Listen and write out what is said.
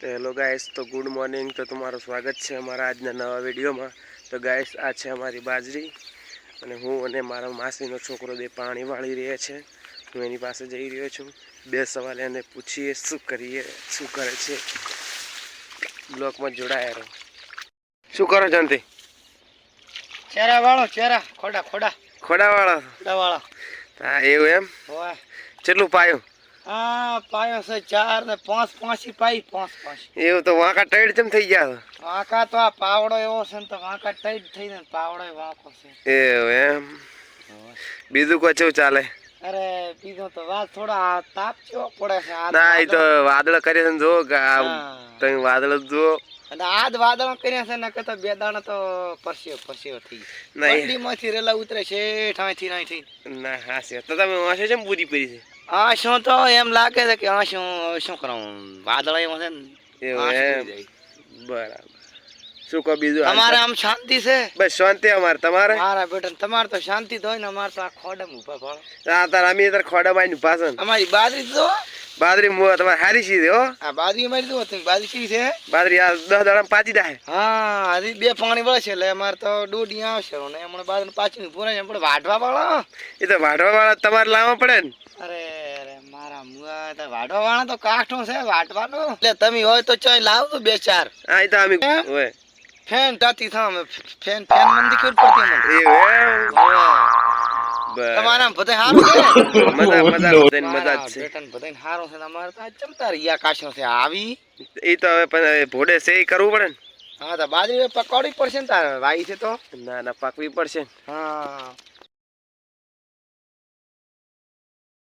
તો hello guys તો good morning. તો તમારું સ્વાગત છે અમારા આજના નવા વિડીયોમાં. તો ગાઈસ આ છે અમારી બાજરી અને હું અને મારા માસીનો છોકરો બે પાણી વાળી રહ્યા છે. હું એની પાસે જઈ રહ્યો છું. બે સવાલ એને પૂછીએ શું કરીએ શું કરે છે. બ્લોકમાં જોડાયા રહો. શું કરો જંતી ચેરા વાળો ચેરા. ખોડા ખોડા. ખોડાવાળા ખોડા વાળો. હા એવું એમ? કેટલું પાયું? આ પાયો છે ચાર ને પાંચ પાંચી પાઈ પાંચ પાંચ. એવું તો વાંકા ટાઈડ ચમ થઈ ગયા વાંકા તો આ પાવડો એવો છે ને તો વાંકા ટાઈટ થઈ ને પાવડો વાંકો છે. એવું એમ. બીજું કોઈ ચાલે? અરે બીજો તો વાત થોડા તાપ કેવો પડે છે ના એ તો વાદળ. કરે છે જો કે આ તમે વાદળ જો અને આજ વાદળ કર્યા છે ને કે તો બે દાણા તો પરસ્યો પરસ્યો થઈ એ- રેલા ઉતરે છે ઠાઈથી નાઈ થઈ ના હા છે તો તમે વાંચે છે પૂરી પડી છે? આ શું તો એમ લાગે છે કે આ શું શું કરું વાદળ એમાં છે ને એવું એમ. શું કહો બીજું? તમારે આમ શાંતિ છે? બસ શાંતિ અમારે. તમારે? મારા બેટા તમારે તો શાંતિ તો હોય ને અમારે તો આ ખોડમ ઊભા પણ હા તાર અમે તાર ખોડમ આવીને ઊભા છે અમારી બાજરી તો બાદરી મો તમારે હારી છે હો? આ બાજરી અમારી તો તમે બાજરી કેવી છે? બાદરી આ દસ દાડા પાચી જાય. હા હજી બે પાણી વળે છે એટલે અમારે તો દોઢી આવશે ને હમણાં બાજરી પાછી પૂરા છે પણ વાઢવા વાળો એ તો વાઢવા વાળા તમારે લાવવા પડે ને. અરે મારા મુઆ તો વાઢવા વાળા તો કાઠો છે વાટવાનો એટલે તમે હોય તો ચોય લાવજો બે ચાર. એ તો અમે હોય. ફેન તાતી થામ ફેન ફેન મંદી કેવું પડતી મને એવું એમ? તમારા બધા હારો છે મજા મજા બધાને મજા જ છે. બેટન બધાને હારો છે ને તો ચમતા રહ્યા કાશો છે. આવી? એ તો હવે ભોડે છે એ કરવું પડે ને? હા તો બાજરી પકવડી પડશે ને તારે. વાઈ છે તો? ના ના પાકવી પડશે હા.